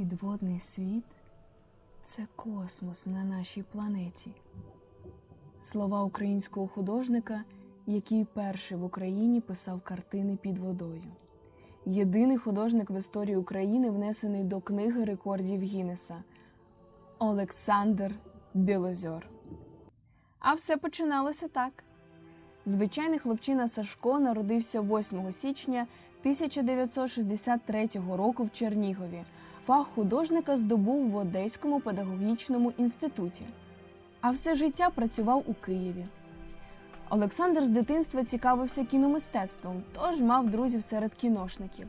Підводний світ це космос на нашій планеті. Слова українського художника, який перший в Україні писав картини під водою. Єдиний художник в історії України, внесений до книги рекордів Гіннеса Олександр Білозьор. А все починалося так. Звичайний хлопчина Сашко народився 8 січня 1963 року в Чернігові. Фах художника здобув в Одеському педагогічному інституті, а все життя працював у Києві. Олександр з дитинства цікавився кіномистецтвом, тож мав друзів серед кіношників.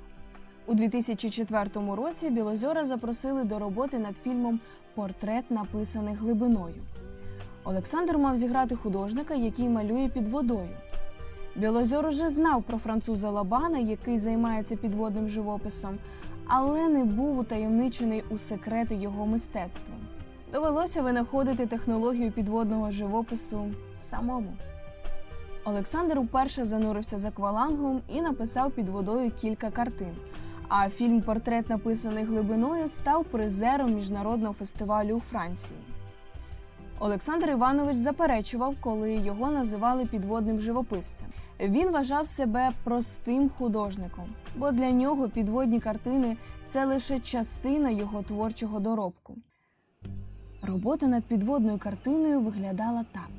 У 2004 році Білозора запросили до роботи над фільмом Портрет, написаний глибиною. Олександр мав зіграти художника, який малює під водою. Білозор уже знав про француза Лабана, який займається підводним живописом, але не був утаємничений у секрети його мистецтва. Довелося винаходити технологію підводного живопису самому. Олександр уперше занурився з аквалангом і написав під водою кілька картин. А фільм Портрет, написаний глибиною, став призером міжнародного фестивалю у Франції. Олександр Іванович заперечував, коли його називали підводним живописцем. Він вважав себе простим художником, бо для нього підводні картини це лише частина його творчого доробку. Робота над підводною картиною виглядала так.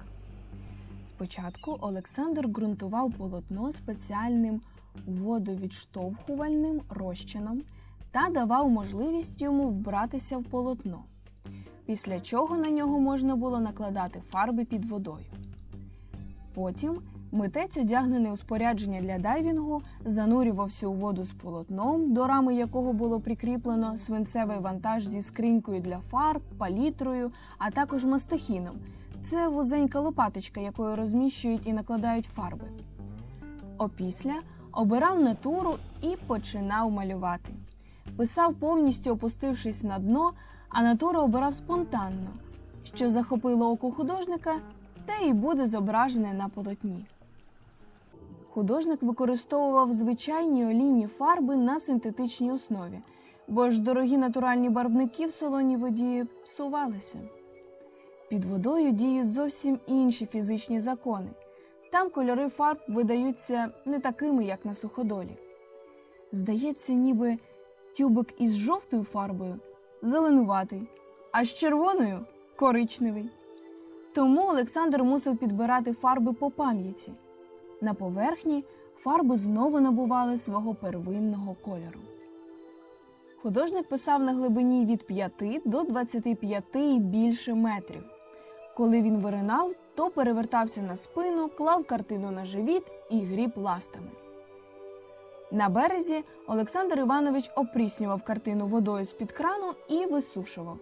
Спочатку Олександр ґрунтував полотно спеціальним водовідштовхувальним розчином та давав можливість йому вбратися в полотно, після чого на нього можна було накладати фарби під водою. Потім митець, одягнений у спорядження для дайвінгу, занурювався у воду з полотном, до рами якого було прикріплено свинцевий вантаж зі скринькою для фарб, палітрою, а також мастихіном. Це вузенька лопаточка, якою розміщують і накладають фарби. Опісля обирав натуру і починав малювати. Писав повністю опустившись на дно, а натуру обирав спонтанно, що захопило око художника, те і буде зображене на полотні. Художник використовував звичайні олійні фарби на синтетичній основі, бо ж дорогі натуральні барвники в солоній воді псувалися. Під водою діють зовсім інші фізичні закони. Там кольори фарб видаються не такими, як на суходолі. Здається, ніби тюбик із жовтою фарбою зеленуватий, а з червоною коричневий. Тому Олександр мусив підбирати фарби по пам'яті. На поверхні фарби знову набували свого первинного кольору. Художник писав на глибині від 5 до 25 і більше метрів. Коли він виринав, то перевертався на спину, клав картину на живіт і гріб ластами. На березі Олександр Іванович опріснював картину водою з-під крану і висушував.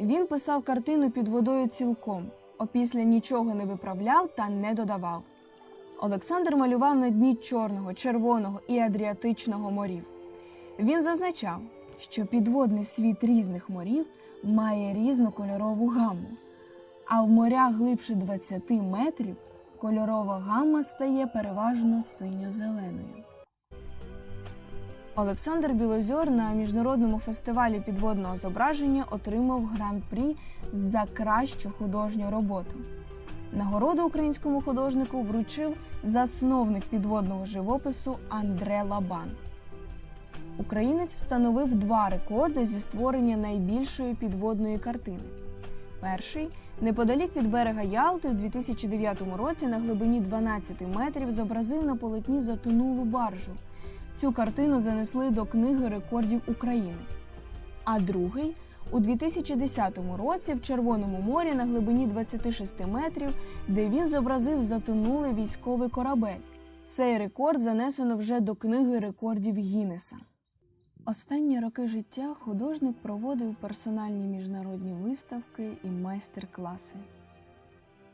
Він писав картину під водою цілком, опісля нічого не виправляв та не додавав. Олександр малював на дні Чорного, Червоного і Адріатичного морів. Він зазначав, що підводний світ різних морів має різну кольорову гамму, а в морях глибше 20 метрів кольорова гамма стає переважно синьо-зеленою. Олександр Білозьор на міжнародному фестивалі підводного зображення отримав гран-прі за кращу художню роботу. Нагороду українському художнику вручив засновник підводного живопису Андре Лабан. Українець встановив два рекорди зі створення найбільшої підводної картини. Перший неподалік від берега Ялти у 2009 році на глибині 12 метрів зобразив на полотні затонулу баржу. Цю картину занесли до книги рекордів України. А другий у 2010 році в Червоному морі на глибині 26 метрів, де він зобразив затонулий військовий корабель. Цей рекорд занесено вже до книги рекордів Гіннеса. Останні роки життя художник проводив персональні міжнародні виставки і майстер-класи.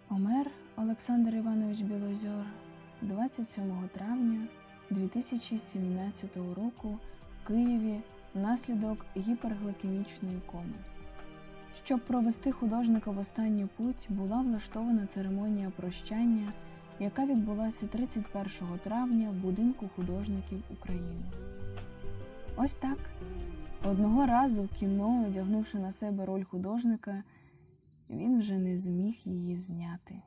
Помер Олександр Іванович Білозьор 27 травня 2017 року в Києві внаслідок гіпергликемічної коми. Щоб провести художника в останню путь, була влаштована церемонія прощання, яка відбулася 31 травня в будинку художників України. Ось так Одного разу в кіно, одягнувши на себе роль художника, він вже не зміг її зняти.